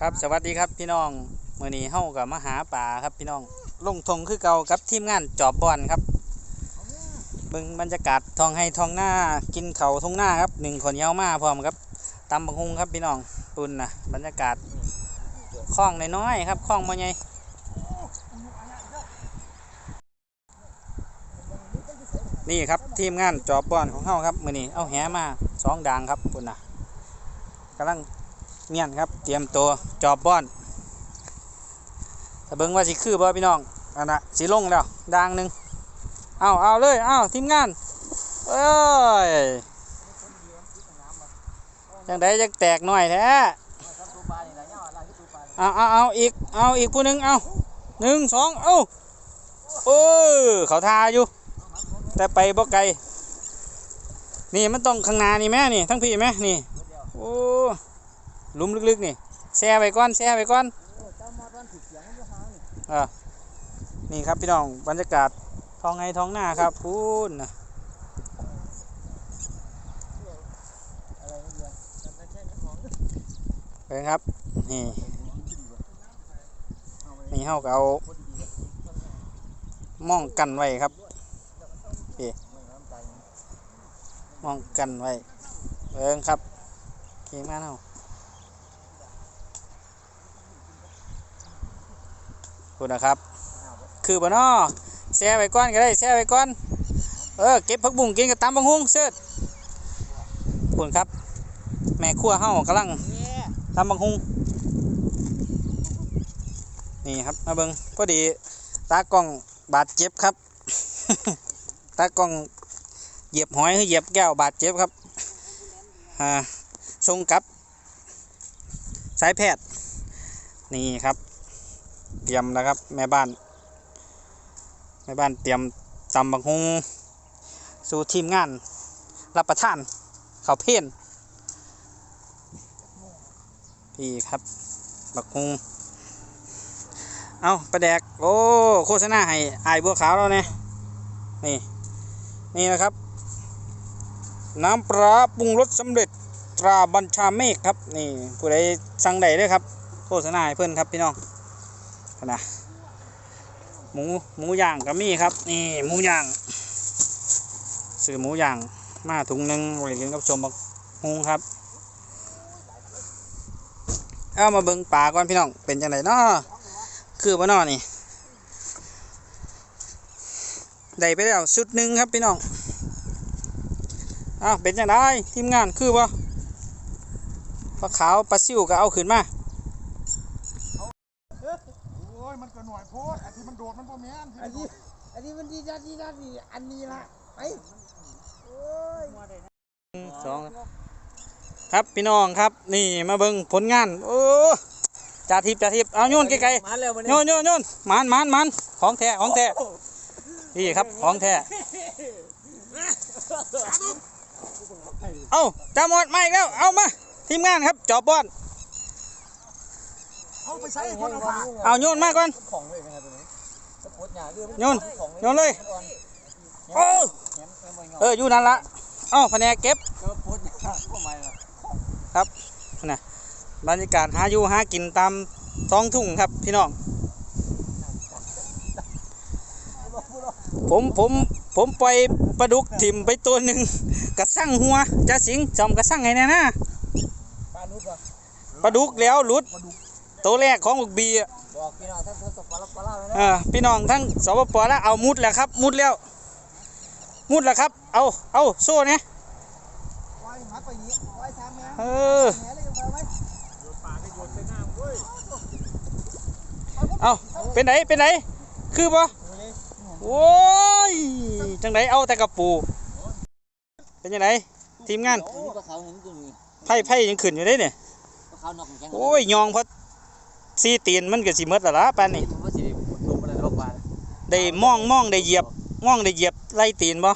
ครับสวัสดีครับพี่น้องมื่อนี้เฮากับมาหาป่าครับพี่น้องลงทงคือเก่ากับทีมงานจอบบอนครับเบิ่งบรรยากาศทองให้ทองหน้ากินเขาทงหน้าครับหนึ่งคนเหยาวมาพร้อมครับตำบักฮุงครับพี่น้องปุ่นนะบรรยากาศคล้องน้อยๆครับคล้องบ่ใหญ่นี่ครับทีมงานจอบบอนของเฮาครับมื่อนี้เอาแหมาสองด่างครับปุ่นนะกำลัง เมียนครับ เตรียมตัวจอบบอนถ้าเบิ่งว่าสิคือบ่พี่น้องอันน่ะสิลงแล้วดังหนึ่งเอาเอาเลยเอาทีมงานเอ้ยจังไดจะแตกหน่อยแท้เอาเอาเอาอีกเอาอีกผู้หนึ่งเอาหนึ่งสองเอาเออเขาทาอยู่ แต่ไปบ่ไกลนี่มันต้องข้างหน้านี่แม่นี่ทั้งพี่แม่นี่โอ้ ลุมลึกๆนี่แช่ไว้ก่อนแช่ไว้ก่อนเออนี่ครับพี่น้องบรรยากาศท้องไงท้องหน้าครับพูนนะเป็นครับ นี่ นี่เฮาก็เอามองกันไว้ครับนี่มองกันไว้เบิ่งครับเก่งมากเฮา คุณนะครับ คือบ่นอแช่ไว้ก่อนก็ได้แช่ไว้ก่อน เออเก็บผักบุ้งกินกับตำบังฮุงเสิร์ชคุณครับ แม่ครัวเฮากำลังตำบังฮุงนี่ครับมาเบิงพอดีตากล้องบาดเจ็บครับ ตากล้องเหยียบหอยหรือเหยียบแก้วบาดเจ็บครับอ่าทรงกลับ สายแพทย์นี่ครับ เตรียมแล้วครับ แม่บ้าน แม่บ้านเตรียมตำบักฮุงสู่ทีมงาน รับประทานข้าวเพี้ยนพี่ครับ บักฮุงเอาประแดก โอ้ โฆษณาให้อายบัวขาวแล้วเนี่ยนี่ นี่นะครับ น้ำปลาปรุงรสสำเร็จตราบัญชาเมฆครับ นี่ ผู้ใดสั่งใดด้วยครับ โฆษณาให้เพื่อนครับพี่น้อง นะหมูหมูย่างก็มีครับ นี่หมูย่างซื้อหมูย่างมาถุงหนึ่งไว้กินกับชมบักฮุงครับ เอามาเบิ่งป่าก่อนพี่น้องเป็นจังไดเนาะคือบ่เนาะนี่ได้ไปแล้วชุดหนึ่งครับพี่น้องอ้าวเป็นจังไดทีมงานคือบ่ปลาขาวปลาซิวก็เอาขึ้นมา โอ้ย มันก็หน่อยโพดอันที่มันโดดมันบ่แม่นอันนี้อันนี้มันดีดัดดีดัดนี่อันนี้ละไปโอ้ยหนึ่งสองครับพี่น้องครับ นี่มาเบิ่งผลงาน โอ้จ่าทิพย์จ่าทิพย์เอาโยนไกลมาแล้วมันๆโยนโยนโยนหมันหมันหมันของแท้ของแท้นี่ครับของแท้เอาจ่าหมดมาอีกแล้วเอามาทีมงานครับจอบบอน เอาไปใช้คนเอาผ่าเอาโยนมาก่อนของเลยนะครับตัวนี้สะกดหยาเรื่องโยนโยนเลยโอ้แหมไม่งอเอออยู่นั่นละเอ้าแผนกเก็บก็โพดหยาเข้ามาละบรรยากาศหาอยู่หากินตามท้องทุ่งครับพี่น้องผมผมผมปล่อยปลาดุกถิ่มไปตัวหนึ่งกระสั่งหัวจะสิงจอมกระสั่งไงแน่นะปลานุษย์วะปลาดุกแล้วหลุด ตัวแรกของบุกบีอะบอกพี่น้องท่านทศปลาปลาเลยนะเออพี่น้องทั้งสปปแล้วเอามุดแล้วครับ มุดแล้ว มุดแล้วครับ เอาเอาโซ่เนี่ยไว้หักไปนี้ไว้ทางแม่เออแหเลยยังไปไว้เอาเป็นไหนเป็นไหนคือปะโอ้ยจังไดเอาแต่กระปู เป็นยังไงทีมงานนี่ปลาขาวเห็นตัวนี้ไพ่ไพ่ยังขึ้นอยู่ได้เนี่ยปลาขาวนอกแข็งโอ้ยยองเพราะ ซีตีนมันก็สิหมดและละปานนี้ผมว่าสิลงไปในโลกปลาได้มองมองได้เหยียบมองได้เหยียบไล่ตีนบ่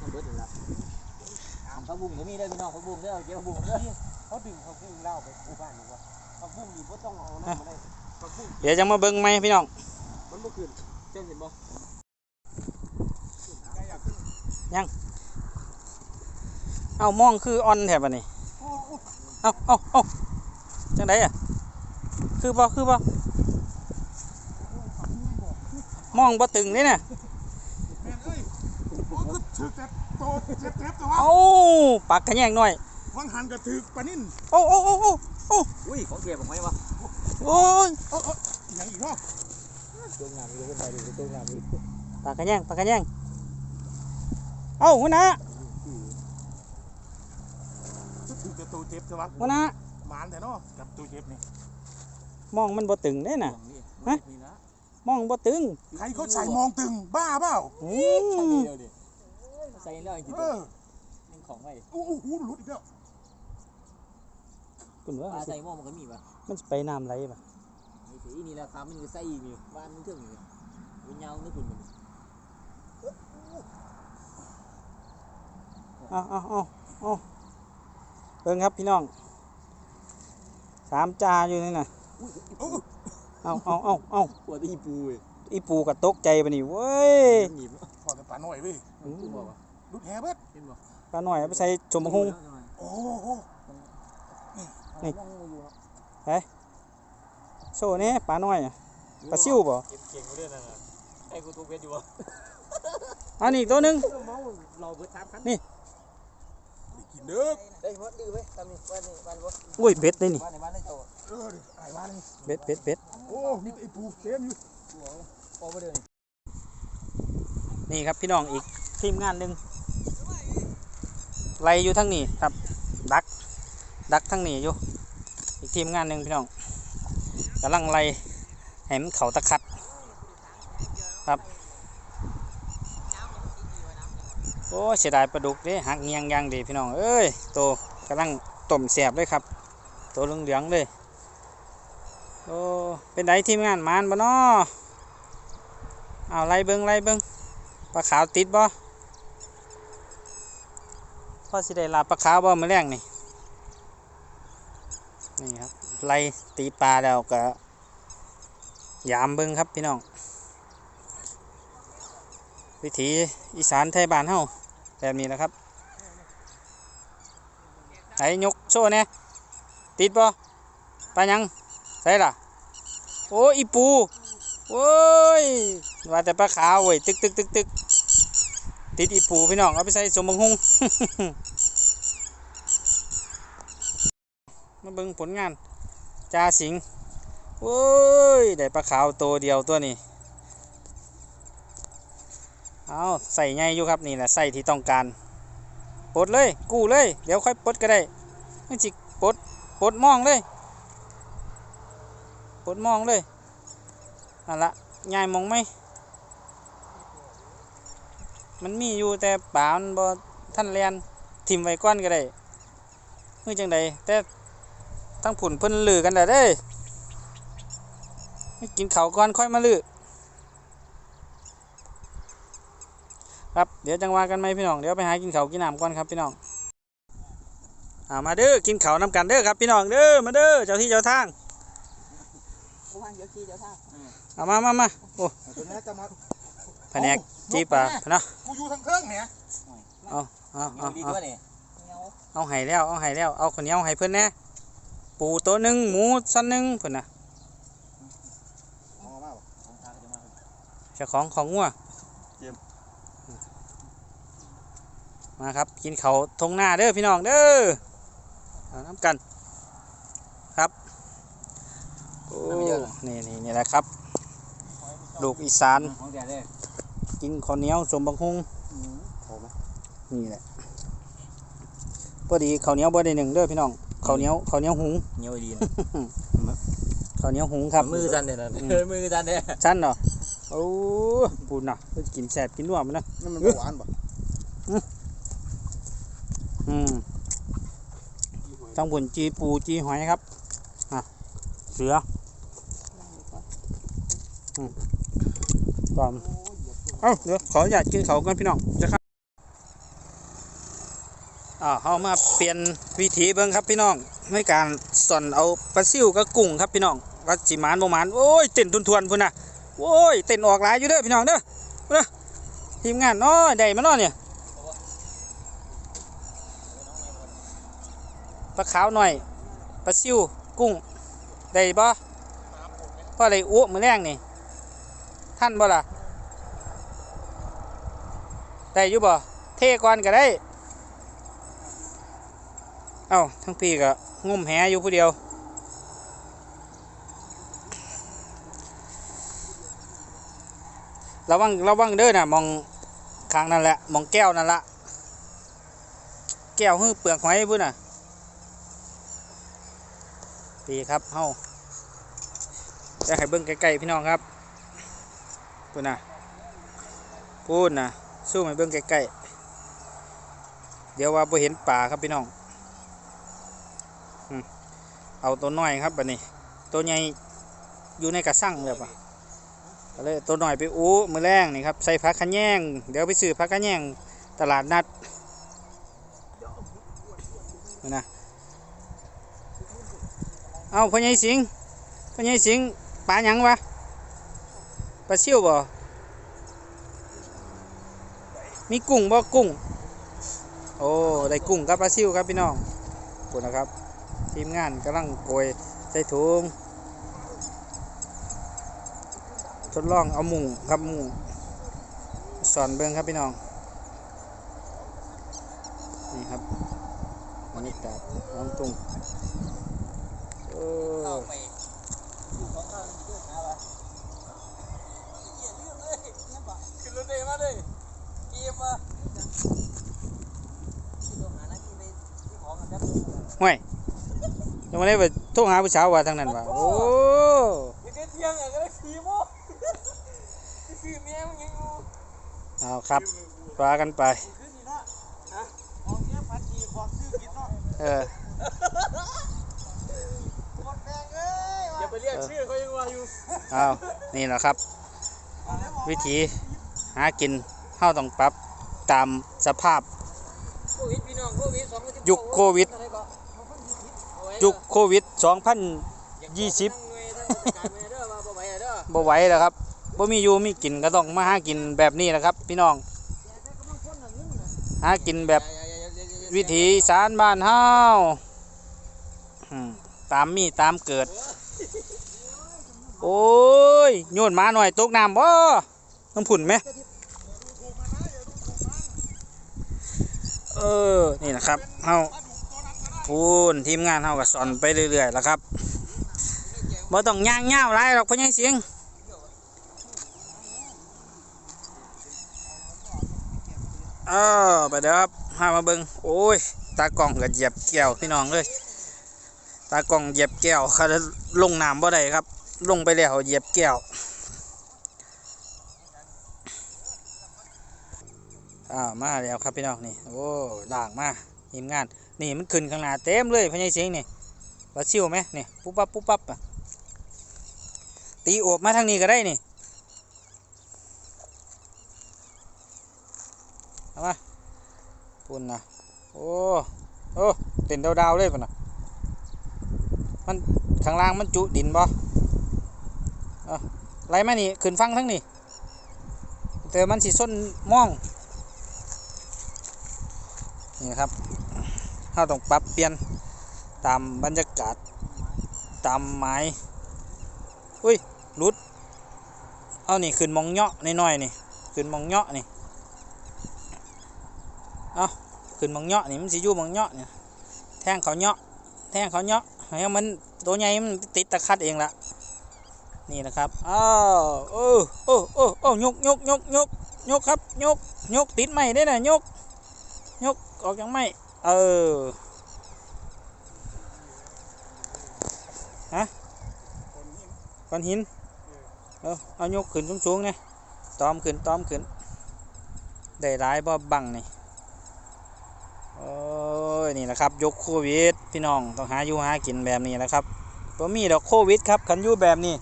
มันเบิดอยู่ละเขาบุ้งก็มีได้พี่น้องเขาบุ้งได้เจ้าบุ้งได้เขาดึงเขาพุ่งเล่าไปผู้บ้านหรือว่าเขาพุ่งนี่บ่ต้องเอาน้ำมาได้เขาพุ่งเดี๋ยวจะมาเบิ่งไหมพี่น้องมันบ่ขึ้นเจ้าเห็นบ่เอามองคืออ่อนแถบอันนี้ เอาเอาเอาจังไดอะ คือบ่คือบ่มองบ่ตึงเลยน่ะแม่นเอ้ยโอ้คือถือแต่โตเจ็บเจ็บแต่ว่าเอ้าปากกระแยงหน่อยวังหันก็ถือปลานิ่นโอ้โอ้โอ้โอ้โอ้อุ้ยของเก็บผมไหมวะโอ้ยเออเอออย่างอีกเนาะตัวงามอยู่ขึ้นไปดูตัวงามอยู่ปากกระแยงปากกระแยงเอ้าหัวหน้า ถือแต่โตเจ็บแต่ว่าหัวหน้าหมานแต่เนาะกับโตเจ็บนี่มองมันบ่ตึงเด้น่ะนี่ฮะนี่นะมองบ่ตึงใครเขาใส่มองตึงบ้าเปล่าอืใส่มเดียวดิใส่แล้วจริงเออๆยังของไว้อู้หูหลุดอีกแล้วคุณปว่าลาใส่หม้อมันก็มีป่ะมันสิไปน้ำไหลป่ะไอ้สีนี่แหละครับมันก็ใส่อยู่บ้านมันเครื่องอยู่มันยาวนึกคุณมันเอาเอาเอาเอา เบิ่งครับพี่น้องสามจาอยู่นี่น่ะเออเอาเอาเอาเอาปวดที่ปูเว้ยอีปูก็ตกใจปะนี่เว้ยหนีบพอแต่ปลาหน่อยเว้ยมันคือบอกว่าหลุดแฮเบิดเห็นบ่ปลาหน่อยเอาไปใส่ชมบักฮุงโอ้โหนี่มองอยู่เนาะโชว์นี่ปลาหน่อยอะปลาซิวบ่เก็บเก่งเรื่องนั้นน่ะไอ้กูทุกเวทอยู่วะอันนี้อีกตัวหนึงเมาเราเบิดสามคันได้ กินเด้อเอ้ยมดดื้อเว้ยตามนี้บ้านนี้บ้านบ่อุ้ยเบ็ดเลยนี่บ้านในบ้านในโตเออดิไอ้บ้านนี่เบ็ดเบ็ดเบ็ดโอ้มีแต่ไอ้ปูเต็มอยู่หัวพอมาเดินนี่ครับพี่น้องอีกทีมงานหนึ่งไล่อยู่ทั้งนี้ครับ ดัก ดักทั้งนี้อยู่ อีกทีมงานหนึ่งพี่น้องกำลังไล่ให้มันเขาตะขัด ครับ โอ้เสียดายปลาดุกเด้หักเงียงยางดีพี่น้องเอ้ยโตกำลังต้มแสบเลยครับโตเหลืองๆเลยโอ้เป็นไดทีมงานมานบ่นอเอาไล่เบิงไล่เบิงปลาขาวติดบ่พ่อสิได้ลาปลาขาวบ่มื้อแรงนี่นี่ครับไล่ตีปลาแล้วก็ยามเบิ่งครับพี่น้อง วิถีอีสานไทยบ้านเฮา แบบนี้นะครับไหนยกโซ่เนี่ยติดบ่ปลายังใส่ล่ะ โอ้อีปูโอ้ยว่าแต่ปลาขาวเว้ยตึกตึกตึกตึกติดอีปูพี่น้องเอาไปใส่สมบังฮุงมาเบิ่งผลงานจ่าสิงโอ้ยได้ปลาขาวตัวเดียวตัวนี้ เอาใส่ไงอยู่ครับนี่แหละใส่ที่ต้องการปลดเลยกู้เลย เดี๋ยวค่อยปลดก็ได้ไม่จิปลดปลดมองเลยปลดมองเลยนั่นละยายมองไหมมันมีอยู่แต่ป่ามันบ่ท่านเรียนทิมไว้ก้อนก็ได้เฮ้ยจังใดแต่ทั้งผุนเพิ่นลือกันได้เด้ไม่กินเขาก่อนค่อยมาลือ ครับ เดี๋ยวจังว่ากันไหมพี่น้อง เดี๋ยวไปหากินเขาวกินน้ำก่อนครับพี่น้องอ่ามาเด้อกินเขาวน้ำกันเด้อครับพี่น้องเด้อมาเด้อเจ้าที่เจ้าทางกูว่างเดี๋ยวขี้เดี๋ยวท่าเอามามามาโอ้ตัวนี้จะมาแผนกจีปลาเนาะกูอยู่ทางเครื่องเนี่ยเอาเอาเงาเอาดีเอาด้วยนี่เงาเอาไห้แล้วเอาไห้แล้วเอาข้าวเหนียวให้เพิ่นแหน่ปูตัวหนึ่งหมูสันหนึ่งเพิ่นน่ะมองมาของทางจะมาเจ้าของของงัว มาครับ กินเขาวทงหน้าเด้อพี่น้องเด้อเอาน้ำกันครับโอ้นี่นี่นี่แหละครับลูกอีสานของแกเลยกินข้าวเหนียวสมบังฮุงเขาไหมนี่แหละพอดีข้าวเหนียวบ่ได้หนึ่งเด้อพี่น้องข้าวเหนียวข้าวเหนียวหุงเงี้ยวดีนะข้าวเหนียวหุงครับมือสั่นเนี่ยนะมือสั่นเนี่ยชั้นเนาะโอ้ปูนน่ะเพิ่นกินแสบกินนัวมันนะนั่นมันหวานป่ะ อืมทั้งบุญจีปูจีหอยครับอะเสืออืมก่อนเอ้าเดี๋ยวขออนุญาตกินเขาก่อนพี่น้องจะครับอ่าเอามาเปลี่ยนวิถีเบิ่งครับพี่น้องในการสอนเอาปลาซิวกับกุ้งครับพี่น้องว่าจิมานบ่มานโอ้ยเต้นทุนทวนพุ่นนะโอ้ยเต้นออกหลายอยู่เด้อพี่น้องเด้อเด้อทีมงานน้อยได้มาน้อยเนี่ย ปลาขาวหน่อยปลาซิวกุ้งได้บ่พ่อได้อ้วมือแรงนี่ท่านบ่ล่ะได้อยู่บ่เทก่อนก็ได้ เอ้าทั้งพี่ก็งุ่มแหอยู่ผู้เดียวระวังระวังเด้อนะมองข้างนั่นแหละมองแก้วนั่นละแก้วหื้อเปลือกหอยพุ่นน่ะ ปีครับเฮาจะให้เบิ่งใกล้ๆพี่น้องครับพุ่นะพูนน่ะสู้ให้เบิ่งใกล้ๆเดี๋ยวว่าบ่เห็นป่าครับพี่น้องเอาตัวน้อยครับบัดนี้ ตัวใหญ่อยู่ในกระสังแบบว่าก็เลยตัวหน่อยไปอู้มือแรงนี่ครับใส่ผักขะแยงเดี๋ยวไปซื้อผักขะแยงตลาดนัดนี่นะ เอาพ่อใหญ่สิงพ่อใหญ่สิงปลาหยังวะปลาซิวบ่มีกุ้งบ่กุ้ง โอ้ได้กุ้งกับปลาซิวครับพี่น้องขอบคุณนะครับ ทีมงานกำลังโกยใส่ถุงทดลองเอาหมูครับหมูสอนเบิ้งครับพี่น้องนี่ครับบรรยากาศน้องตุง เข้าไปอยู่ของข้างเพื่อนหาว่าเหี้ยลืมเลยเนี่ยบ่ขึ้นรถเลยมาเลยเกมมาที่โรงหาหน้าที่ไปที่ของกันครับห่วยยังไม่ได้ไปโทรหาผู้สาวว่าทางนั้นว่าโอ้เด็กเที่ยงอะก็ได้ขี่โม่ขี่เมียมึงยังงูเอาครับปลากันไปขึ้นนี่เนาะฮะออ เรียกชื่อเขายังว่าอยู่เอานี่แหละครับ วิธีหากินเฮาต้องปรับตามสภาพ โควิดพี่น้องโควิดสองยุคโควิด ยุคโควิด 2020 บ่ไหวแล้วครับบ่มีอยู่มีกินก็ต้องมาหากินแบบนี้นะครับ พี่น้อง หากินแบบวิถีอีสารบ้านเฮาอืมตามมีตามเกิดโอ้ยโยนมาหน่อยตกน้ำบ่น้ำผุ่นไหมเออนี่นะครับเฮาพูนทีมงานเฮาก็สอนไปเรื่อยๆแล้วครับบ่ต้องย่างเงาวไรหรอกพ่อใหญ่เสียงเออไปเดี๋ยวครับพามาเบิงโอ้ย ตากล่องก็เหยียบแก้วพี่น้องเลย ตากล่องเหยียบแก้วเขาลงน้ำบ่ได้ครับ ลงไปแล้วเหยียบแก้วอ่ามาแล้วครับพี่น้องนี่โอ้ด่างมาทีมงาน นี่มันขึ้นข้างหน้าเต็มเลยพญายเสียงนี่ว่าซิวไหมนี่ปุ๊บปั๊บปุ๊บปั๊บอะตีโอบมาทางนี้ก็ได้นี่เอามาปุ่นนะโอ้โอ้เต้นดาวๆเลยปุ่นนะมันข้างล่างมันจุดินบ่ อไรมานี่ขึ้นฟังทั้งนี่แต่มันสิส้นม่องนี่ครับเราต้องปรับเปลี่ยนตามบรรยากาศตามไม้อุ้ยหลุดเอานี่ขึ้นมองเหาะน้อยๆนี่ขึ้นมองเหาะนี่ขึ้นมังเหาะนี่มันสิยู่มังเหาะเนี่ยแทงเขาเหาะแทงเขาเหาะให้มันตัวใหญ่มันติดตะคัดเองละ นี่นะครับอ้าวโอ้โอ้โอ้โอ้ยกยกยกยกยกครับยกยกติดไม่ได้นะยกยกออกยังไม่เออฮะก้อนหินเออเอายกขึ้นสูงๆเนี่ยตอมขึ้นตอมขึ้นได้ร้ายบ่บังนี่โอ้ยนี่แหละครับยกโควิดพี่น้องต้องหาอยู่หากินแบบนี้แหละครับบ่มีดอกโควิดครับขันยู่แบบนี้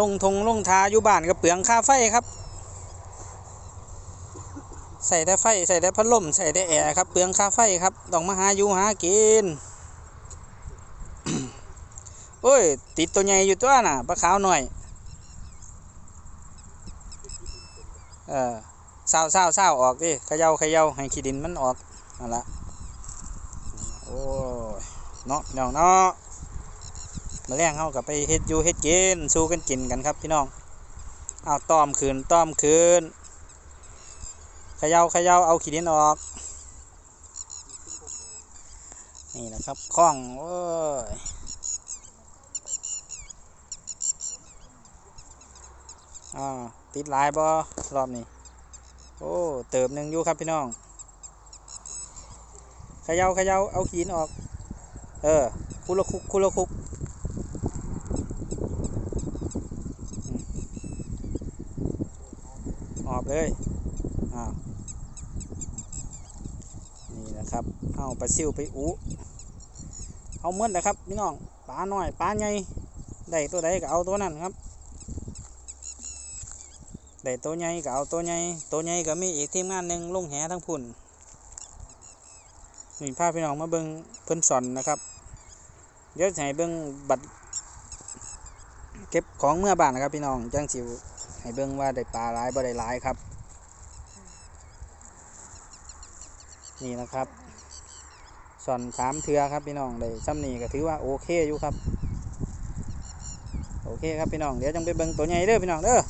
ลงทงลงทาอยู่บ้านก็เปลืองค่าไฟครับ ใส่ได้ไฟใส่ได้พัดลมใส่ได้แอร์ครับเปลืองค่าไฟครับต้องมาหาอยู่หากินโอ้ย ติดตัวใหญ่อยู่ตัวน่ะปลาขาวหน่อย เออเศร้าเศร้าเศร้าออกดิเขย่าเขย่าให้ขี้ดินมันออกนั่นละโอ้ยเนาะพี่น้องเนาะ มาแรงเฮากับไปเฮ็ดอยู่เฮ็ดกินสู้กันกินกันครับพี่น้องเอาต้อมคืนต้อมคืนเขย่าเขย่าเอาขีดินออก นี่นะครับคล้องโอ้ยอ่าติดลายบ่รอบนี้โอ้เติมหนึ่งอยู่ครับพี่น้องเขย่าเขย่าเอาขีนออก เออคุละคุกคุละคุกอืมออก เลยอ้าวนี่นะครับเอาปลาซิวไปอุเอาเมื่อนะครับพี่น้องปลาหน่อยปลาใหญ่ได้ตัวใดก็เอาตัวนั้นครับได้ตัวใหญ่ก็เอาตัวใหญ่ตัวใหญ่ก็มีอีกทีมงานหนึ่งลงแหทั้งพุ่นนี่พาพพี่น้องมาเบิ่งเพิ่นสอนนะครับเดี๋ยวให้เบิ่งบัตรเก็บของเมื่อบ้านนะครับพี่น้องจังสิว ให้เบิ่งว่าได้ปลาหลายบ่ได้หลายครับ นี่นะครับส่อนสามเทือครับพี่น้องได้ซ้ำนี่ก็ถือว่าโอเคอยู่ครับ โอเคครับพี่น้องเดี๋ยวจังไปเบิ่งตัวใหญ่เด้อพี่น้องเด้อ